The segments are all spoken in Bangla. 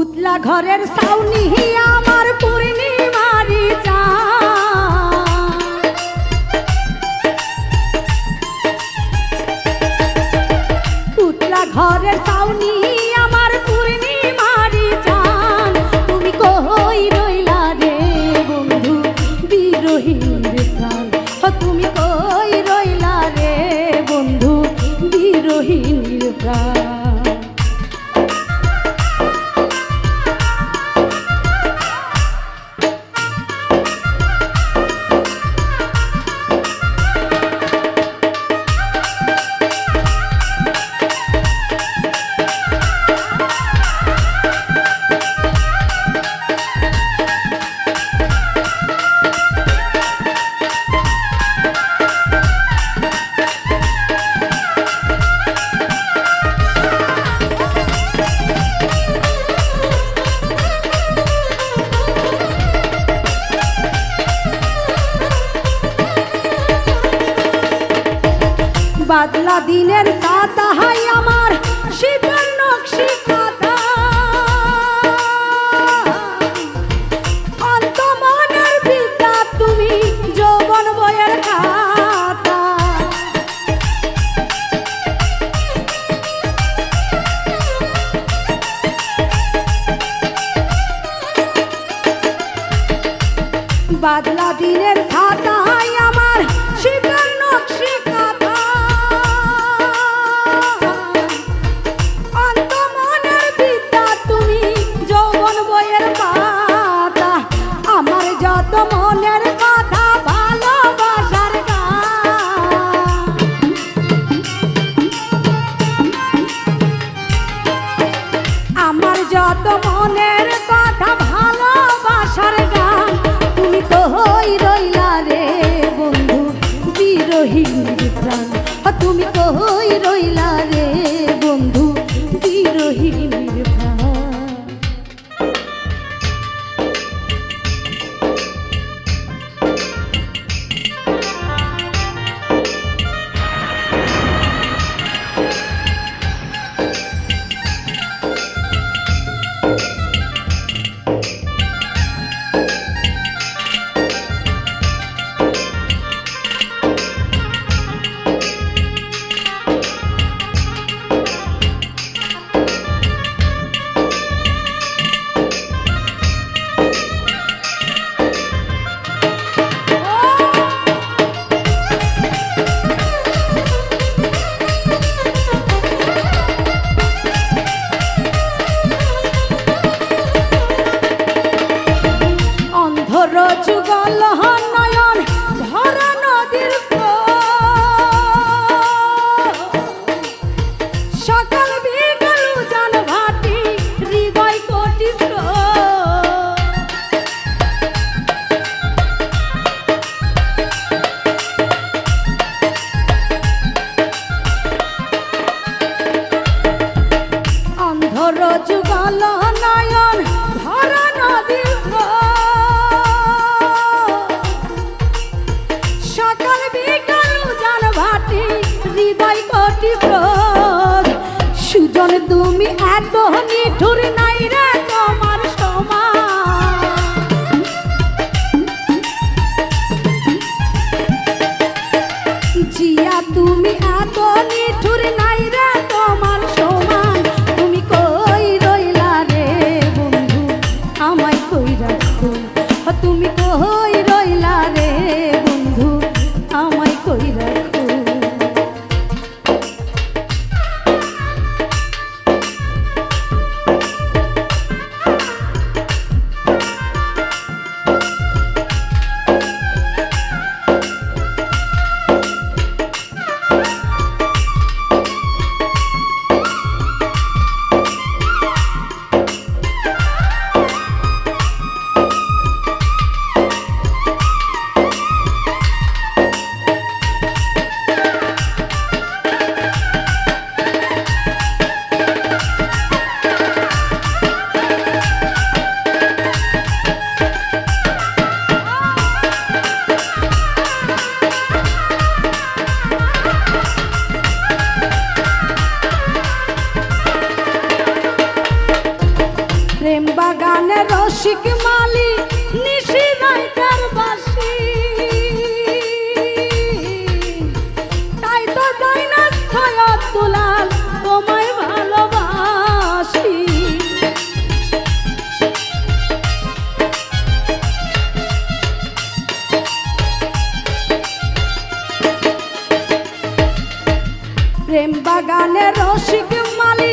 পুতলা ঘরের সাউনি আমার পূর্ণিমারি চা পুতলা ঘরের সাউনি আমার তুমি কই রইলা রে বন্ধু? বিরোহীর প্রাণ তুমি রইলা রে বন্ধু? বাদলা দিনের সাতা হাই আমার শীতল নকশি তুমি বয়ের খাতা। বাদলা দিনের খাতায় আমার আমার মনের কথা ভালোবাসার গান। তুমি তো হই রইলা রে বন্ধু তুমি তো হই যুগল নয়ন ভরা নদীর সকাল বিকাল জান ভাটি হৃদয় কোটি অন্ধর যুগল কোটি সুজন, তুমি এত নিঠুর নাই রে তোমার সমান। জিয়া, তুমি এত নিঠুর নাই রে তোমার প্রেম বাগানে রসিক মালি, নিশি রাইটার বাসি। তাই তো তাই না সয়ত দুলাল তোমায় ভালোবাসি। প্রেম বাগানে রসিক মালি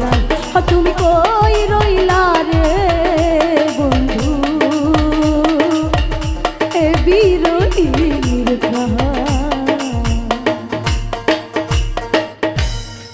না তুমি কো